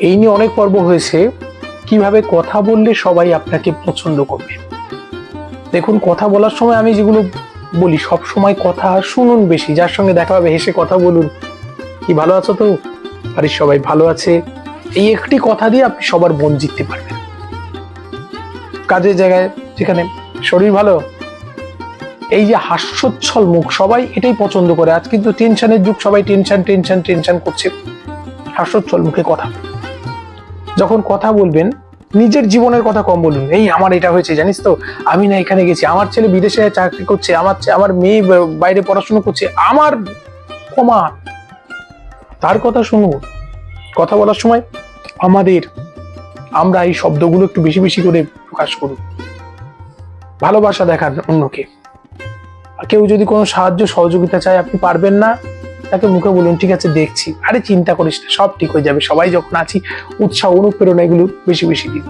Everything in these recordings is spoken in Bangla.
এই নিয়ে অনেক পর্ব হয়েছে। কীভাবে কথা বললে সবাই আপনাকে পছন্দ করবে? দেখুন, কথা বলার সময় আমি যেগুলো বলি, সব সময় কথা শুনুন বেশি। যার সঙ্গে দেখা হবে, হেসে কথা বলুন। কি ভালো আছো তো? বাড়ির সবাই ভালো আছে। এই একটি কথা দিয়ে আপনি সবার মন জিততে পারবেন। কাজের জায়গায় যেখানে শরীর ভালো, এই যে হাস্যোচ্ছল মুখ, সবাই এটাই পছন্দ করে। আজ কিন্তু টেনশনের যুগ, সবাই টেনশন টেনশন টেনশন করছে। হাস্যোচ্ছল মুখে কথা যখন কথা বলবেন, নিজের জীবনের কথা কম বলুন। এই আমার এটা হয়েছে, জানিস তো? আমি না এখানে গেছি, আমার ছেলে বিদেশে চাকরি করছে, আমার আমার মেয়ে বাইরে পড়াশোনা করছে, আমার কমা তার কথা শুনুন। কথা বলার সময় আমাদের, আমরা এই শব্দগুলো একটু বেশি বেশি করে প্রকাশ করুন। ভালোবাসা দেখান অন্যকে। কেউ যদি কোনো সাহায্য, সহযোগিতা চায়, আপনি পারবেন না। তাকে মুখে বলুন, ঠিক আছে, দেখছি। আরে, চিন্তা করিস না, সব ঠিক হয়ে যাবে। সবাই যখন আছি, উৎসাহ, অনুপ্রেরণা এগুলো বেশি বেশি দিন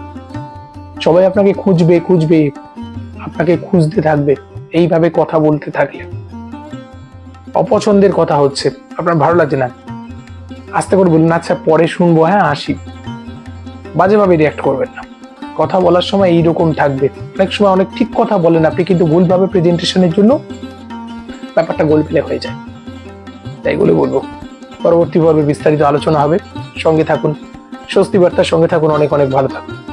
সবাই আপনাকে খুঁজবে খুঁজবে, আপনাকে খুঁজতে থাকবে, এইভাবে কথা বলতে থাকলে। অপছন্দের কথা হচ্ছে, আপনার ভালো লাগছে না। আস্তে করে বলুন আচ্ছা পরে শুনব হ্যাঁ আসি। বাজেভাবে রিয়াক্ট করবেন না। কথা বলার সময় এইরকম থাকবে। অনেক সময় অনেক ঠিক কথা বলেন আপনি, কিন্তু ভুলভাবে প্রেজেন্টেশনের জন্য ব্যাপারটা গোলমেলে হয়ে যায়। তাই বলে বলব। পরবর্তী পর্বে বিস্তারিত আলোচনা হবে। সঙ্গে থাকুন। স্বস্তি বার্তার সঙ্গে থাকুন। অনেক অনেক ভালো থাকুন।